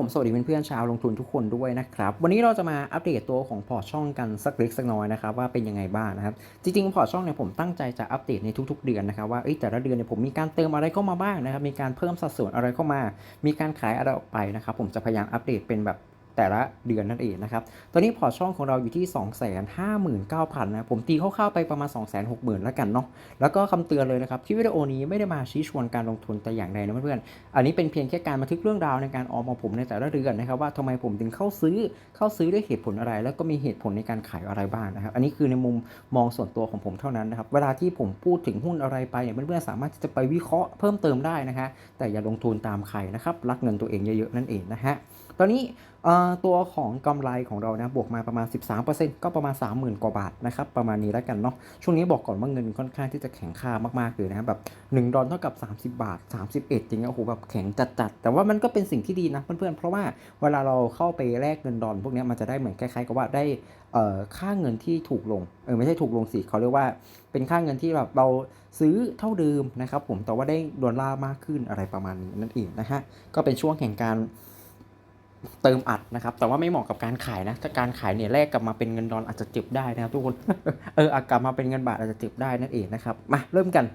ผมสวัสดีเพื่อนๆชาวลงทุนทุกคนด้วยนะครับ วันนี้เราจะมาอัปเดตตัวของพอร์ตช่องกันสักเล็กสักน้อยนะครับว่าเป็นยังไงบ้างนะครับจริงๆพอร์ตช่องเนี่ยผมตั้งใจจะอัปเดตในทุกๆเดือนนะครับว่าแต่ละเดือนเนี่ยผมมีการเติมอะไรเข้ามาบ้างนะครับมีการเพิ่มสัดส่วนอะไรเข้ามา มีการขายอะไรออกไปนะครับผมจะพยายามอัปเดตเป็นแบบ แต่ละเดือนนั่นเองนะครับ ตอนนี้พอร์ตช่องของเราอยู่ที่ 259,000นะ ผมตีคร่าวๆไปประมาณ 260,000แล้วกันเนาะ แล้วก็คำเตือนเลยนะครับ คลิปวิดีโอนี้ไม่ได้มาชี้ชวนการลงทุนแต่อย่างใดนะเพื่อนๆ อันนี้เป็นเพียงแค่การบันทึกเรื่องราวในการออมของผมในแต่ละเดือนนะครับว่าทำไมผมถึงเข้าซื้อ เข้าซื้อด้วยเหตุผลอะไร แล้วก็มีเหตุผลในการขายอะไรบ้างนะครับ อันนี้คือในมุมมองส่วนตัวของผมเท่านั้นนะครับ เวลาที่ผมพูดถึงหุ้นอะไรไปเนี่ยเพื่อนๆสามารถที่จะไปวิเคราะห์เพิ่มเติมได้นะฮะแต่อย่าลงทุนตามใครนะครับ รักเงินตัวเองเยอะๆนั่นเองนะฮะ ตอนนี้ตัวของกำไรของเรานะบวกมาประมาณ 13%ก็ประมาณ 30,000 กว่าบาทนะครับประมาณนี้แล้วกันเนาะช่วงนี้บอกก่อนว่าเงินค่อนข้างที่จะแข็งค่ามากๆเลยนะแบบ1ดอลเท่ากับ 30 บาท 31 จริงๆโอ้โหแบบแข็งจัดๆ แต่ว่ามันก็เป็นสิ่งที่ดีนะเพื่อนๆ เพราะว่าเวลาเราเข้าไปแลกเงินดอลพวกนี้มันจะได้เหมือนคล้ายๆกับว่าได้ค่าเงินที่ถูกลงเออไม่ใช่ถูกลงสิเขาเรียกว่าเป็นค่าเงินที่แบบเราซื้อเท่าเดิมนะครับผมแต่ว่าได้ดอลลาร์มากขึ้นอะไรประมาณนี้นั่นเองนะฮะก็เป็นช่วงแห่งการ เติมอัดนะครับ แต่ว่าไม่เหมาะกับการขายนะถ้าการขายเนี่ยแลกกลับมาเป็นเงินดอลอาจจะเจ็บได้นะครับทุกคนเอออากลับมาเป็นเงินบาทอาจจะเจ็บได้นั่นเองนะครับมาเริ่มกัน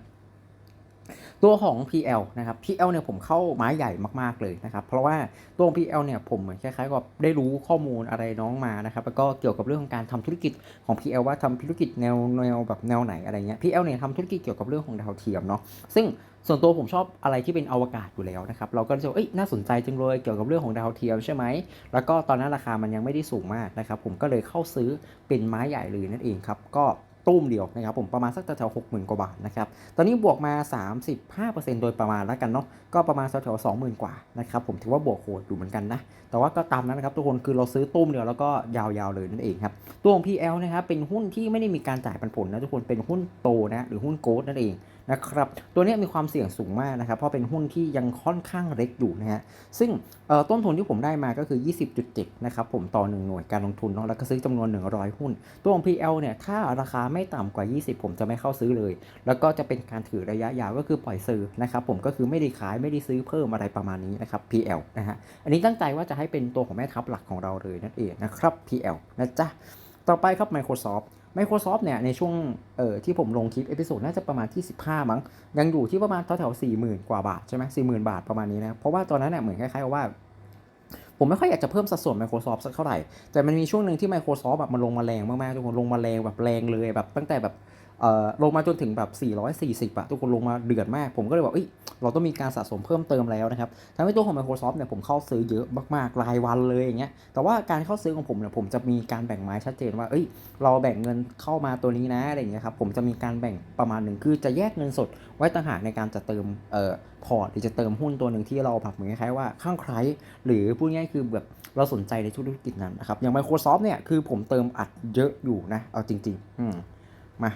ตัวของ PL นะครับ PL เนี่ยผมเข้าไม้ใหญ่มากๆเลยนะครับ เพราะว่าตัว PL เนี่ยผมเหมือนคล้ายๆกับได้รู้ข้อมูลอะไรน้องมานะครับ แล้วก็เกี่ยวกับเรื่องของการทำธุรกิจของ PL ว่าทำธุรกิจแนวแนวแบบแนวไหนอะไรเงี้ย PL เนี่ยทำธุรกิจเกี่ยวกับเรื่องของดาวเทียมเนาะ ซึ่ง ส่วนตัวผมชอบอะไรที่เป็นอวกาศอยู่แล้วนะครับ เราก็จะว่าเอ้ยน่าสนใจจังเลยเกี่ยวกับเรื่องของดาวเทียมใช่ไหม แล้วก็ตอนนั้นราคามันยังไม่ได้สูงมากนะครับ ผมก็เลยเข้าซื้อเป็นไม้ใหญ่เลยนั่นเองครับ ก็ตุ้มเดียวนะครับผมประมาณสักแถวๆหกหมื่นกว่าบาทนะครับ ตอนนี้บวกมา 35%โดยประมาณแล้วกันเนาะ ก็ประมาณแถวๆสองหมื่นกว่านะครับผมถือว่าบวกโหดอยู่เหมือนกันนะ แต่ว่าก็ตามนั้นนะครับทุกคนคือเราซื้อตุ้มเดียวแล้วก็ยาวๆเลยนั่นเองครับ ตัวของ PL นะครับเป็นหุ้นที่ไม่ได้มีการจ่ายปันผลนะทุกคน เป็นหุ้นโตนะหรือหุ้นโกลด์นั่นเอง นะครับตัวนี้มีความเสี่ยงสูงมากนะครับเพราะเป็นหุ้นที่ยังค่อนข้างเล็กอยู่นะฮะซึ่งต้นทุนที่ผมได้มาก็คือ 20.7นะครับผมต่อ 1 หน่วยการลงทุนเนาะแล้วก็ซื้อจำนวน 100 หุ้น ตัวของ PL เนี่ยถ้าราคาไม่ต่ำกว่า 20 ผมจะไม่เข้าซื้อเลย แล้วก็จะเป็นการถือระยะยาวก็คือปล่อยซื้อนะครับผมก็คือไม่ได้ขายไม่ได้ซื้อเพิ่มอะไรประมาณนี้นะครับ PL นะฮะอันนี้ตั้งใจว่าจะให้เป็นตัวของแม่ทัพหลักของเราเลยนั่นเองนะครับ PL นะจ๊ะต่อไปครับ Microsoft Microsoft เนี่ยในช่วงเอ่อที่ผมลงคลิปเอพิโซดน่าจะประมาณที่ 15 มั้ง ยังอยู่ที่ประมาณแถวๆสี่หมื่นกว่าบาทใช่ไหมสี่หมื่นบาทประมาณนี้นะเพราะว่าตอนนั้นเนี่ยเหมือนคล้ายๆว่า ผมไม่ค่อยอยากจะเพิ่มสัดส่วน Microsoft สักเท่าไหร่ แต่มันมีช่วงหนึ่งที่ Microsoft แบบมันลงมาแรงมากๆทุกคนลงมาแรงแบบแรงเลยแบบตั้งแต่แบบ ลงมาจนถึงแบบ 440อะทุกคนลงมาเดือดมาก ผมก็เลยบอกเอ้ยเราต้องมีการสะสมเพิ่มเติมแล้วนะครับทำให้ตัวของ Microsoft เนี่ยผมเข้าซื้อเยอะมากๆ รายวันเลยอย่างเงี้ย แต่ว่าการเข้าซื้อของผมเนี่ยผมจะมีการแบ่งไม้ชัดเจนว่า เอ้ย เราแบ่งเงินเข้ามาตัวนี้นะอะไรอย่างเงี้ยครับ ผมจะมีการแบ่งประมาณหนึ่งคือจะแยกเงินสดไว้ต่างหากในการจะเติมเอ่อพอร์ตหรือจะเติมหุ้นตัวหนึ่งที่เราแบบเหมือนคล้ายๆว่าข้างใครหรือพูดง่ายคือแบบเราสนใจในธุรกิจนั้นนะครับ อย่าง Microsoft เนี่ยคือผมเติมอัดเยอะอยู่นะ เอาจริงๆ อืม มา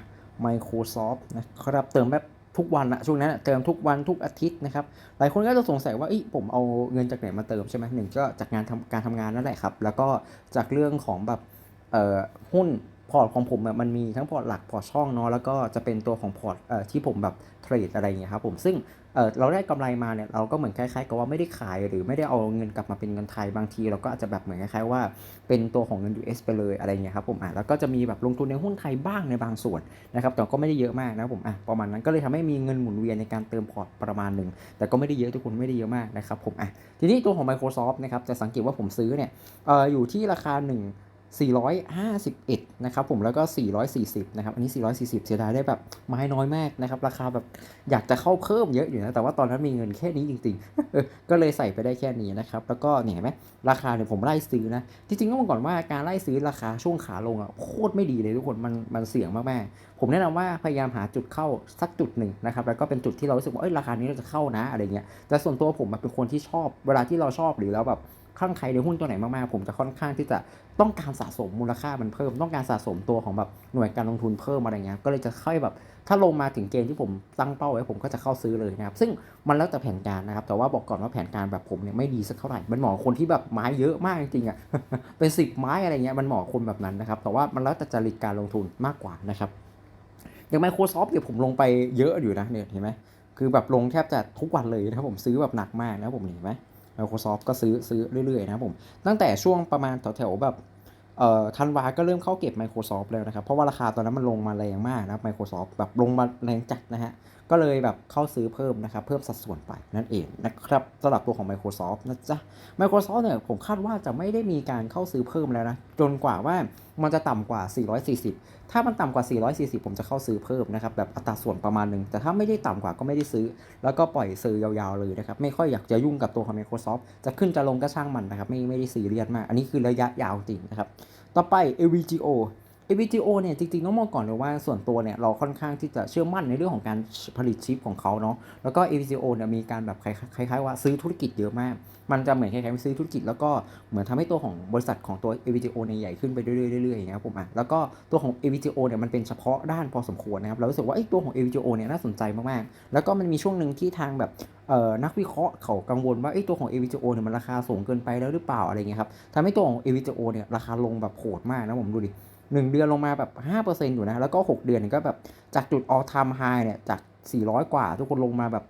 Microsoft นะครับเติมแบบทุกวันอะช่วงนั้นเติมทุกวันทุกอาทิตย์นะครับหลายคนก็จะสงสัยว่าอีผมเอาเงินจากไหนมาเติมใช่ไหมหนึ่งก็จากงานทำการทำงานนั่นแหละครับ แล้วก็จากเรื่องของแบบหุ้น พอร์ตของผมมันมีทั้งพอร์ตหลักพอร์ตช่องเนาะแล้วก็จะเป็นตัวของพอร์ตที่ผมแบบเทรดอะไรอย่างเงี้ยครับผมซึ่งเเราได้กำไรมาเนี่ยเราก็เหมือนคล้ายๆกับว่าไม่ได้ขายหรือไม่ได้เอาเงินกลับมาเป็นเงินไทยบางที เราก็อาจจะแบบเหมือนคล้ายๆว่าเป็นตัวของเงิน US ไปเลยอะไรเงี้ยครับผมอะแล้วก็จะมีแบบลงทุนในหุ้นไทยบ้างในบางส่วนนะครับแต่ก็ไม่ได้เยอะมากนะผมอะประมาณนั้นก็เลยทำให้มีเงินหมุนเวียนในการเติมพอร์ตประมาณหนึ่งแต่ก็ไม่ได้เยอะทุกคนไม่ได้เยอะมากนะครับผมอะทีนี้ตัวของ Microsoft นะครับจะสังเกตว่าผมซื้อเนี่ยอออยู่ที่ราคา1 451 นะครับผมแล้วก็ 440 นะครับ อันนี้ 440 เสียดายได้แบบไม้น้อยมากนะครับ ราคาแบบอยากจะเข้าเพิ่มเยอะอยู่นะ แต่ว่าตอนนั้นมีเงินแค่นี้จริงๆ ก็เลยใส่ไปได้แค่นี้นะครับ แล้วก็เนี่ยเห็นไหมราคาเนี่ยผมไล่ซื้อนะ จริงๆต้องบอกก่อนว่าการไล่ซื้อราคาช่วงขาลงอะโคตรไม่ดีเลยทุกคน มันมันเสี่ยงมากๆ ผมแนะนำว่าพยายามหาจุดเข้าสักจุดหนึ่งนะครับ แล้วก็เป็นจุดที่เรารู้สึกว่าเอ้ยราคานี้เราจะเข้านะอะไรเงี้ย แต่ส่วนตัวผมเป็นคนที่ชอบ เวลาที่เราชอบหรือแล้วแบบ คลั่งไคล้ในหุ้นตัวไหนมากๆ ผมจะค่อนข้างที่จะต้องการสะสมมูลค่ามันเพิ่ม ต้องการสะสมตัวของแบบหน่วยการลงทุนเพิ่มอะไรเงี้ย ก็เลยจะค่อยแบบ ถ้าลงมาถึงเกณฑ์ที่ผมตั้งเป้าไว้ผมก็จะเข้าซื้อเลยนะครับ ซึ่งมันแล้วแต่แผนการนะครับ แต่ว่าบอกก่อนว่าแผนการแบบผมเนี่ยไม่ดีสักเท่าไหร่ มันเหมาะคนที่แบบไม้เยอะมากจริงๆอะ เป็นสิบไม้อะไรเงี้ย มันเหมาะคนแบบนั้นนะครับ แต่ว่ามันแล้วแต่จริตการลงทุนมากกว่านะครับ อย่าง Microsoft เนี่ยผมลงไปเยอะอยู่นะเนี่ยเห็นไหมคือแบบลงแทบจะทุกวันเลยนะครับผมซื้อแบบหนักมากนะผมเห็นไหม Microsoft ก็ซื้อซื้อเรื่อยๆนะครับผมตั้งแต่ช่วงประมาณแถวๆแบบเอ่อธันวาก็เริ่มเข้าเก็บ Microsoft แล้วนะครับ เพราะว่าราคาตอนนั้นมันลงมาแรงมากนะ Microsoft แบบลงมาแรงจัดนะฮะ ก็เลยแบบเข้าซื้อเพิ่มนะครับ เพิ่มสัดส่วนไปนั่นเองนะครับสำหรับตัวของ Microsoft นะจ๊ะ Microsoft เนี่ยผมคาดว่าจะไม่ได้มีการเข้าซื้อเพิ่มแล้วนะ จนกว่าว่ามันจะต่ำกว่า 440 ถ้ามันต่ำกว่า 440 ผมจะเข้าซื้อเพิ่มนะครับ แบบอัตราส่วนประมาณหนึ่ง แต่ถ้าไม่ได้ต่ำกว่าก็ไม่ได้ซื้อ แล้วก็ปล่อยซื้อยาวๆเลยนะครับ ไม่ค่อยอยากจะยุ่งกับตัวของ Microsoft จะขึ้นจะลงก็ช่างมันนะครับ ไม่ไม่ได้ซีเรียสมาก อันนี้คือระยะยาวจริงนะครับ ต่อไป AVGO AVGO เนี่ยจริงๆต้องมองก่อนเลยว่าส่วนตัวเนี่ยเราค่อนข้างที่จะเชื่อมั่นในเรื่องของการผลิตชิปของเขาเนาะแล้วก็ AVGO เนี่ยมีการแบบคล้ายๆว่าซื้อธุรกิจเยอะมาก มันจะเหมือนคล้ายๆซื้อธุรกิจ แล้วก็เหมือนทำให้ตัวของบริษัทของตัว AVGO เนี่ยใหญ่ขึ้นไปเรื่อยๆเรื่อยอย่างเงี้ยครับผมอะแล้วก็ตัวของ AVGO เนี่ยมันเป็นเฉพาะด้านพอสมควรนะครับเรารู้สึกว่าไอ้ตัวของ AVGO เนี่ยน่าสนใจมากๆ แล้วก็มันมีช่วงหนึ่งที่ทางแบบเอ่อนักวิเคราะห์เขากังวลว่าไอ้ตัวของ AVGO เนี่ยมันราคาสูงเกินไปแล้วหรือเปล่าอะไรเงี้ยครับทำให้ตัวของ AVGO เนี่ยราคาลงแบบโหดมากนะผมดูดิ หนึ่งเดือนลงมาแบบ 5%อยู่นะ แล้วก็ 6 เดือนก็แบบจากจุด all time high เนี่ยจาก 400 กว่า ทุกคนลงมาแบบ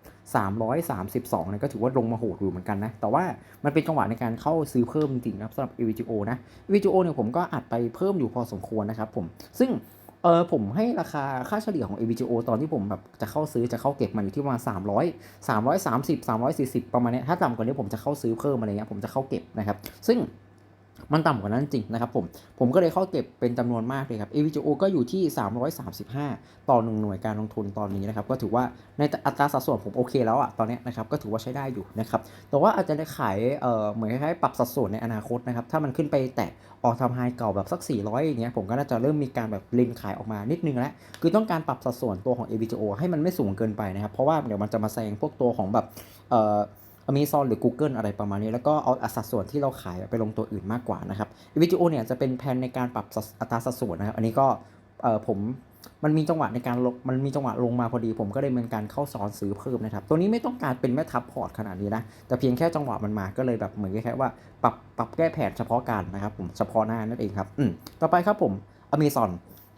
332เนี่ยก็ถือว่าลงมาโหดอยู่เหมือนกันนะ แต่ว่ามันเป็นจังหวะในการเข้าซื้อเพิ่มจริงๆนะครับสำหรับ EVGO นะ EVGO เนี่ยผมก็อัดไปเพิ่มอยู่พอสมควรนะครับผมซึ่งเออผมให้ราคาค่าเฉลี่ยของ AVGO ตอนที่ผมแบบจะเข้าซื้อจะเข้าเก็บมันอยู่ที่ประมาณ300 330 340 ประมาณเนี้ยถ้าต่ำกว่านี้ผมจะเข้าซื้อเพิ่มอะไรเงี้ยผมจะเข้าเก็บนะครับ ซึ่ง มันต่ำกว่านั้นจริงนะครับผมผมก็เลยเข้าเก็บเป็นจำนวนมากเลยครับ AVGO ก็อยู่ที่ 335 ต่อ 1 หน่วยการลงทุนตอนนี้นะครับก็ถือว่าในอัตราสัดส่วนผมโอเคแล้วอะตอนนี้นะครับก็ถือว่าใช้ได้อยู่นะครับแต่ว่าอาจจะได้ขายเอ่อเหมือนคล้ายๆปรับสัดส่วนในอนาคตนะครับถ้ามันขึ้นไปแตะออกทำไฮเก่าแบบสัก 400อย่างเงี้ยผมก็น่าจะเริ่มมีการแบบเลนขายออกมานิดนึงแล้วคือต้องการปรับสัดส่วนตัวของ AVGO ให้มันไม่สูงเกินไปนะครับเพราะว่าเดี๋ยวมันจะมาแซงพวกตัวของแบบเอ่อ Amazon หรือ Google อะไรประมาณนี้ แล้วก็เอาอัตราส่วนที่เราขายไปลงตัวอื่นมากกว่านะครับวิดีโอเนี่ยจะเป็นแผนในการปรับอัตราสัดส่วนนะครับ อันนี้ก็เออผมมันมีจังหวะในการลงมันมีจังหวะลงมาพอดี ผมก็เลยเป็นการเข้าซ้อนซื้อเพิ่มนะครับ ตัวนี้ไม่ต้องการเป็นแม่ทับพอร์ตขนาดนี้นะ แต่เพียงแค่จังหวะมันมาก็เลยแบบเหมือนแค่ว่าปรับปรับแก้แผนเฉพาะการนะครับผมเฉพาะหน้านั่นเองครับ อืมต่อไปครับผม Amazon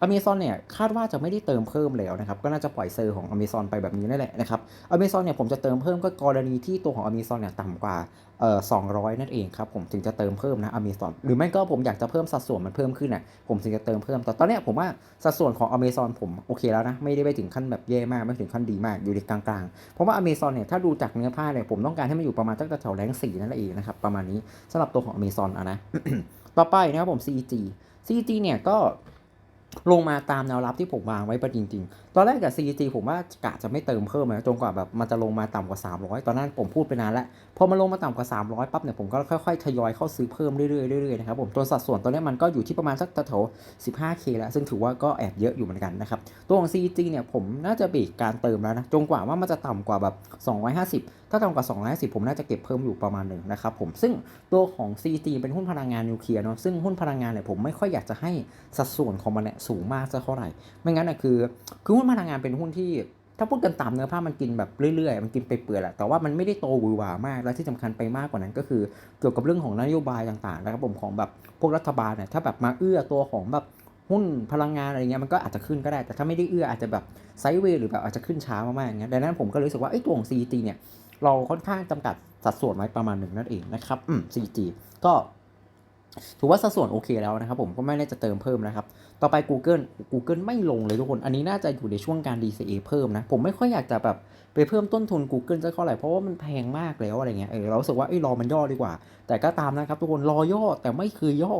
Amazon เนี่ยคาดว่าจะไม่ได้เติมเพิ่มแล้วนะครับก็น่าจะปล่อยเซอร์ของ Amazon ไปแบบนี้นั่นแหละนะครับ Amazon เนี่ยผมจะเติมเพิ่มก็กรณีที่ตัวของ Amazon เนี่ยต่ำกว่าเอ่อ200นั่นเองครับผมถึงจะเติมเพิ่มนะ Amazon หรือไม่ก็ผมอยากจะเพิ่มสัดส่วนมันเพิ่มขึ้นน่ะผมถึงจะเติมเพิ่มแต่ตอนเนี้ยผมว่าสัดส่วนของ Amazon ผมโอเคแล้วนะไม่ได้ไปถึงขั้นแบบแย่มากไม่ถึงขั้นดีมากอยู่ในกลางๆ เพราะว่า Amazon เนี่ยถ้าดูจากเนื้อผ้าเนี่ยผมต้องการให้มันอยู่ประมาณตั้งแต่แถวแรงสี่นั่นเองนะครับประมาณนี้สำหรับตัวของ Amazon อะนะต่อไปนะครับผม CG CG เนี่ยก็ ลงมาตามแนวรับที่ผมวางไว้ประจริงๆ ตอนแรกกับ CG ผมว่ากะจะไม่เติมเพิ่มนะจนกว่าแบบมันจะลงมาต่ำกว่า 300 ตอนนั้นผมพูดไปนานแล้วพอมันลงมาต่ำกว่า 300ปั๊บเนี่ยผมก็ค่อยๆทยอยเข้าซื้อเพิ่มเรื่อยๆเรื่อยๆนะครับผมตัวสัดส่วนตอนนี้มันก็อยู่ที่ประมาณสักแถว 15k แล้ว ซึ่งถือว่าก็แอบเยอะอยู่เหมือนกันนะครับตัวของ CG เนี่ยผมน่าจะบรกการเติมแล้วนะจนกว่าว่ามันจะต่ำกว่าแบบ 250 ถ้าต่ำกว่า 250 ผมน่าจะเก็บเพิ่มอยู่ประมาณหนึ่งนะครับผมซึ่งตัวของ CG เป็นหุ้นพลังงานนิวเคลียร์เนาะซึ่งหุ้นพลังงานเนี่ยผมไม่ค่อยอยากจะให้สัดส่วนของมันเนี่ยสูงมากสักเท่าไหร่ไม่งั้นนะคือคือหุ้นพลังงานเป็นหุ้นที่ ถ้าพูดกันตามเนื้อผ้ามันกินแบบเรื่อยๆ มันกินไปเปื่อยแหละ แต่ว่ามันไม่ได้โตหวือหวามาก และที่สำคัญไปมากกว่านั้นก็คือ เกี่ยวกับเรื่องของนโยบายต่างๆนะครับผมของแบบพวกรัฐบาลเนี่ยถ้าแบบมาเอื้อตัวของแบบหุ้นพลังงานอะไรเงี้ยมันก็อาจจะขึ้นก็ได้ แต่ถ้าไม่ได้เอื้ออาจจะแบบไซด์เวย์หรือแบบอาจจะขึ้นช้ามากๆอย่างเงี้ยดังนั้นผมก็รู้สึกว่าไอ้ตัวของ CT เนี่ยเราค่อนข้างจำกัดสัดส่วนไว้ประมาณหนึ่งนั่นเองนะครับอืม CG ก็ ถือว่าสัดส่วนโอเคแล้วนะครับผมก็ไม่ได้จะเติมเพิ่มนะครับ ต่อไป Google Google ไม่ลงเลยทุกคน อันนี้น่าจะอยู่ในช่วงการ DCA เพิ่มนะ ผมไม่ค่อยอยากจะแบบไปเพิ่มต้นทุน Google สักเท่าไหร่เพราะว่ามันแพงมากแล้วอะไรเงี้ยเออเราสึกว่าเอ้รอมันย่อดีกว่า แต่ก็ตามนะครับ ทุกคนรอย่อแต่ไม่เคยย่อ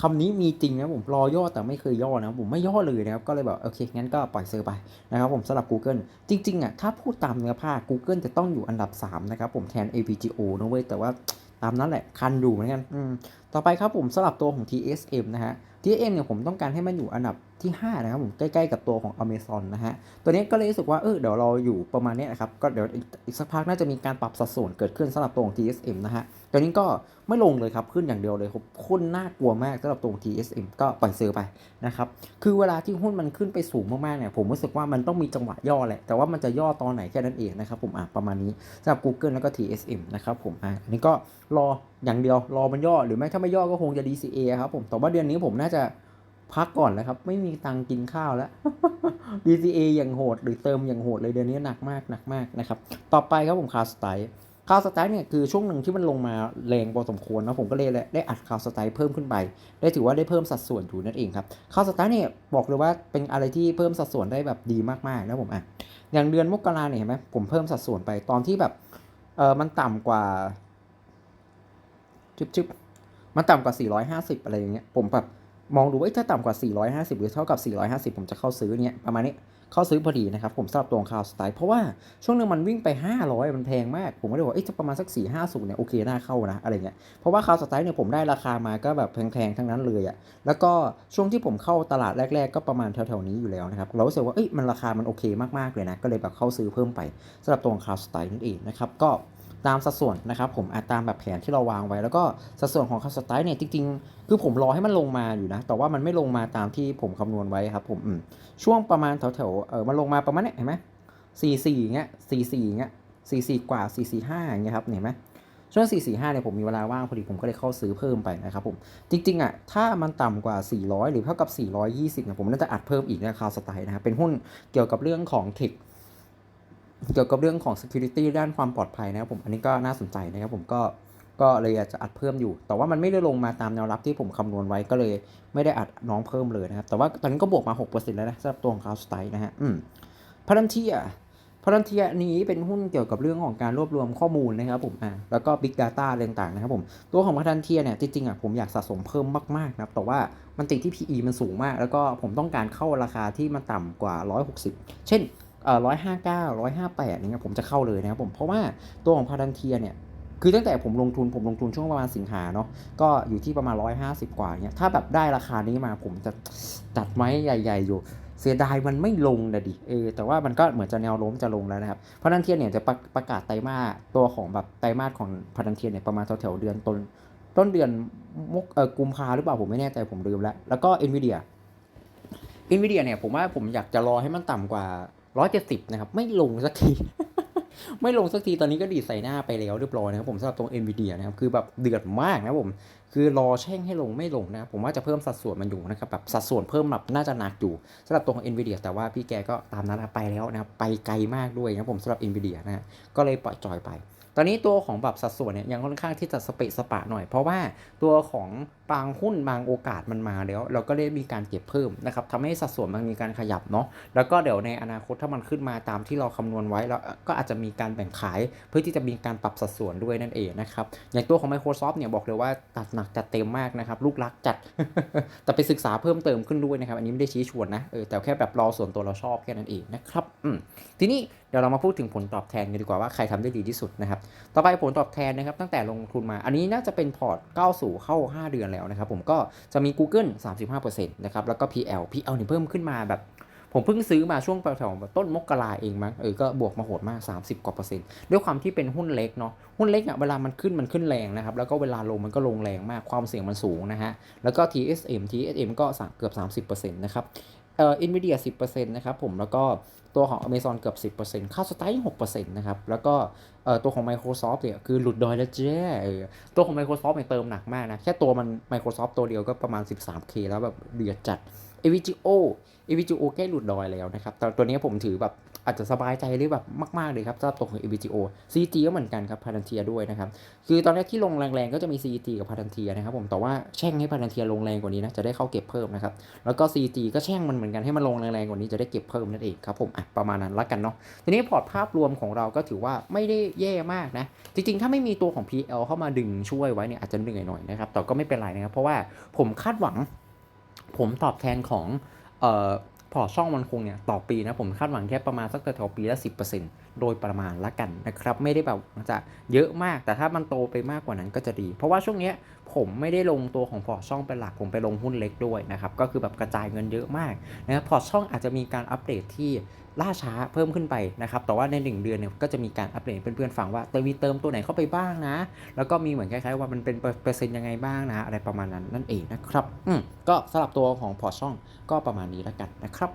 คำนี้มีจริงนะผมรอย่อแต่ไม่เคยย่อนะผมไม่ย่อเลยนะครับก็เลยแบบโอเคงั้นก็ปล่อยเซอร์ไปนะครับผมสำหรับ Google จริงๆอะถ้าพูดตามเนื้อผ้า Google จะต้องอยู่อันดับ3นะครับผมแทน APGO นะเว้ยแต่ว่าตามนั้นแหละคันอยู่เหมือนกัน ต่อไปครับผมสลับตัวของ TSM นะฮะ TSM เนี่ยผมต้องการให้มันอยู่อันดับที่ 5 นะครับผมใกล้ๆกับตัวของ Amazon นะฮะ ตัวนี้ก็เลยรู้สึกว่าเออเดี๋ยวเราอยู่ประมาณนี้นะครับ ก็เดี๋ยวอีกสักพักน่าจะมีการปรับสัดส่วนเกิดขึ้นสำหรับตัวของ TSM นะฮะตัวนี้ก็ไม่ลงเลยครับ ขึ้นอย่างเดียวเลยครับขึ้นน่ากลัวมากสำหรับตัวของ TSM ก็ปล่อยซื้อไปนะครับ คือเวลาที่หุ้นมันขึ้นไปสูงมากๆเนี่ยผมรู้สึกว่ามันต้องมีจังหวะย่อแหละ แต่ว่ามันจะย่อตอนไหนแค่นั้นเองนะครับผมอะประมาณนี้สำหรับ Google แล้วก็ TSM นะครับผมอะอันนี้ก็รอ อย่างเดียวรอมันย่อหรือไม่ถ้าไม่ย่อก็คงจะ DCA ครับผมแต่ว่าเดือนนี้ผมน่าจะพักก่อนแล้วครับ ไม่มีตังกินข้าวแล้ว DCA อย่างโหด หรือเติมอย่างโหดเลยเดือนนี้หนักมากหนักมากนะครับ ต่อไปครับผมคาสไตคาสไตเนี่ยคือช่วงหนึ่งที่มันลงมาแรงพอสมควรนะผมก็เลยได้อัดคาสไตเพิ่มขึ้นไป ได้ถือว่าได้เพิ่มสัดส่วนอยู่นั่นเองครับคาสไตเนี่ยบอกเลยว่าเป็นอะไรที่เพิ่มสัดส่วนได้แบบดีมากๆนะผมอะอย่างเดือนมกราเนี่ยเห็นไหมผมเพิ่มสัดส่วนไปตอนที่แบบเออมันต่ำกว่า จึ๊บจึ๊บมันต่ำกว่า 450 อะไรอย่างเงี้ย ผมแบบมองดูว่าถ้าต่ำกว่า 450 หรือเท่ากับ 450 ผมจะเข้าซื้อเนี่ยประมาณนี้เข้าซื้อพอดีนะครับ ผมสำหรับตัวของคาวสไตล์เพราะว่าช่วงหนึงมันวิ่งไป 500 มันแพงมาก ผมก็เลยบอกเอ้ยถ้าประมาณสัก 4 5 0เนี่ยโอเคน่าเข้านะอะไรเงี้ยเพราะว่าคาวสไตล์เนี่ยผมได้ราคามาก็แบบแพงๆทั้งนั้นเลยอะแล้วก็ช่วงที่ผมเข้าตลาดแรก ๆ ก็ประมาณแถวๆนี้อยู่แล้วนะครับเรารู้สึกว่าเอ้ยมันราคามันโอเคมากๆเลยนะก็เลยแบบเข้าซื้อเพิ่มไปสำหรับตัวของคาวสไตล์นั่นเองนะครับก็ ตามสัดส่วนนะครับผมอาตามแบบแผนที่เราวางไว้ แล้วก็สัดส่วนของคาวสไตล์เนี่ยจริงๆ คือผมรอให้มันลงมาอยู่นะ แต่ว่ามันไม่ลงมาตามที่ผมคำนวณไว้ครับผมมช่วงประมาณแถวๆเออมันลงมาประมาณเนี้ยเห็นไหมสี่สี่เงี้ยสี่สี่เงี้ยสี่สี่กว่าสี่สี่ห้าเงี้ยครับเห็นไหมช่วง 4 4 5 เนี่ยผมมีเวลาว่างพอดีผมก็เลยเข้าซื้อเพิ่มไปนะครับผมจริงๆอะถ้ามันต่ำกว่า 400 หรือเท่ากับ 420เนี่ยผมน่าจะอัดเพิ่มอีกในคาวสไตล์นะครับเป็นหุ้นเกี่ยวกับเรื่องของเทค เกี่ยวกับเรื่องของ security ด้านความปลอดภัยนะครับผม อันนี้ก็น่าสนใจนะครับผมก็ก็เลยอยากจะอัดเพิ่มอยู่ แต่ว่ามันไม่ได้ลงมาตามแนวรับที่ผมคำนวณไว้ก็เลยไม่ได้อัดน้องเพิ่มเลยนะครับ แต่ว่าตอนนี้ก็บวกมา 6%แล้วนะสำหรับตัวของคาวสไตล์นะฮะ อืมพันเทียพันเทียนี้เป็นหุ้นเกี่ยวกับเรื่องของการรวบรวมข้อมูลนะครับผม อ่า แล้วก็ Big Data อะไรต่างๆนะครับผม ตัวของพันเทียเนี่ยจริงๆอะผมอยากสะสมเพิ่มมากๆนะครับ แต่ว่ามันติดที่ PE มันสูงมาก แล้วก็ผมต้องการเข้าราคาที่มันต่ำกว่า 160 เช่น ร้อยห้าเก้าร้อยห้าแปดเนี่ยผมจะเข้าเลยนะครับผมเพราะว่าตัวของพารันเทียเนี่ยคือตั้งแต่ผมลงทุนผมลงทุนช่วงประมาณสิงหาเนาะก็อยู่ที่ประมาณ 150 กว่าเนี่ยถ้าแบบได้ราคานี้มาผมจะจัดไม้ใหญ่ ๆ อยู่ เสียดายมันไม่ลงนะดิเออแต่ว่ามันก็เหมือนจะแนวโน้มจะลงแล้วนะครับพารันเทียเนี่ยจะประประกาศไตรมาสตัวของแบบไตรมาสของพารันเทียเนี่ยประมาณแถวๆเดือนต้นต้นเดือนมกเออกุมภาหรือเปล่าผมไม่แน่ใจผมลืมแล้วแล้วก็ NVIDIA NVIDIA เนี่ยผมว่าผมอยากจะรอให้มันต่ำกว่า 170นะครับ ไม่ลงสักที ไม่ลงสักทีตอนนี้ก็ดีใส่หน้าไปแล้วเรียบร้อยนะครับผมสำหรับตรง NVIDIA นะครับ คือแบบเดือดมากนะผม คือรอแช่งให้ลงไม่ลงนะครับผมว่าจะเพิ่มสัดส่วนมันอยู่นะครับแบบสัดส่วนเพิ่มแบบน่าจะหนักอยู่สำหรับตัวของ NVIDIA แต่ว่าพี่แกก็ตามนั้นไปแล้วนะครับไปไกลมากด้วยนะครับผมสำหรับ NVIDIA นะฮะก็เลยปล่อยจอยไปตอนนี้ตัวของแบบสัดส่วนเนี่ยยังค่อนข้างที่จะสเปะสปะหน่อย เพราะว่าตัวของ บางหุ้นบางโอกาสมันมาแล้ว เราก็ได้มีการเก็บเพิ่มนะครับทำให้สัดส่วนมันมีการขยับเนาะแล้วก็เดี๋ยวในอนาคตถ้ามันขึ้นมาตามที่เราคำนวณไว้แล้วก็อาจจะมีการแบ่งขาย เพื่อที่จะมีการปรับสัดส่วนด้วยนั่นเองนะครับอย่างตัวของ Microsoft เนี่ยบอกเลยว่าตัดหนักจัดเต็มมากนะครับลูกรักจัดแต่ไปศึกษาเพิ่มเติมขึ้นด้วยนะครับอันนี้ไม่ได้ชี้ชวนนะเออแต่แค่แบบรอส่วนตัวเราชอบแค่นั้นเองนะครับอืมทีนี้เดี๋ยวเรามาพูดถึงผลตอบแทนกันดีกว่าว่าใครทำได้ดีที่สุดนะครับต่อไปผลตอบแทนนะครับตั้งแต่ลงทุนมา อันนี้น่าจะเป็นพอร์ตก้าวสู่เข้า 5 เดือนแล้วนะครับผมก็จะมี Google 35%นะครับแล้วก็ PL PL เนี่ยเพิ่มขึ้นมาแบบ ผมเพิ่งซื้อมาช่วงแถวๆต้นมกราเองมั้งเออก็บวกมาโหดมาก 30 กว่าเปอร์เซ็นต์ด้วยความที่เป็นหุ้นเล็กเนาะหุ้นเล็กอะเวลามันขึ้นมันขึ้นแรงนะครับแล้วก็เวลาลงมันก็ลงแรงมากความเสี่ยงมันสูงนะฮะแล้วก็ TSM TSM ก็เกือบ 30%นะครับ เอ่อ Nvidia 10%นะครับผมแล้วก็ตัวของ Amazon เกือบ 10%ค่าสไตล์6%นะครับ แล้วก็เอ่อตัวของ Microsoft เนี่ยคือหลุดดอยแล้วเจ้ตัวของ Microsoft เนี่ยเติมหนักมากนะ แค่ตัวมัน Microsoft ตัวเดียวก็ประมาณ 13k แล้วแบบเดือดจัด AVGO AVGO ใกล้หลุดดอยแล้วนะครับแต่ตัวนี้ผมถือแบบอาจจะสบายใจเลยแบบมาก ๆ เลยครับสำหรับตัวของ AVGO CG ก็เหมือนกันครับพารันเทียด้วยนะครับ คือตอนแรกที่ลงแรงๆ ก็จะมี CG กับพารันเทียนะครับผมแต่ว่าแช่งให้พารันเทียลงแรงกว่านี้นะจะได้เข้าเก็บเพิ่มนะครับ แล้วก็ CG ก็แช่งมันเหมือนกันให้มันลงแรงๆกว่านี้จะได้เก็บเพิ่มนั่นเองครับผมอะประมาณนั้นละกันเนาะทีนี้พอร์ตภาพรวมของเราก็ถือว่าไม่ได้แย่มากนะ จริง ๆ ถ้าไม่มีตัวของ PL เข้ามาดึงช่วยไว้เนี่ยอาจจะเหนื่อยหน่อยนะครับแต่ก็ไม่เป็นไรนะครับเพราะว่าผมคาดหวัง ผมตอบแทนของเอ่อพอช่องมันคงเนี่ยต่อปีนะผมคาดหวังแค่ประมาณสักแถวปีละ10% โดยประมาณละกันนะครับ ไม่ได้แบบจะเยอะมาก แต่ถ้ามันโตไปมากกว่านั้นก็จะดี เพราะว่าช่วงนี้ผมไม่ได้ลงตัวของพอร์ตช่องเป็นหลักผมไปลงหุ้นเล็กด้วยนะครับ ก็คือแบบกระจายเงินเยอะมากนะครับพอร์ตช่องอาจจะมีการอัปเดตที่ล่าช้าเพิ่มขึ้นไปนะครับ แต่ว่าใน 1 เดือนเนี่ยก็จะมีการอัปเดตเพื่อนๆฟังว่าเติมมีเติมตัวไหนเข้าไปบ้างนะ แล้วก็มีเหมือนคล้ายๆว่ามันเป็นเปอร์เซ็นต์ยังไงบ้างนะ อะไรประมาณนั้นนั่นเองนะครับ อืมก็สำหรับตัวของพอร์ตช่องก็ประมาณนี้แล้วกันนะครับ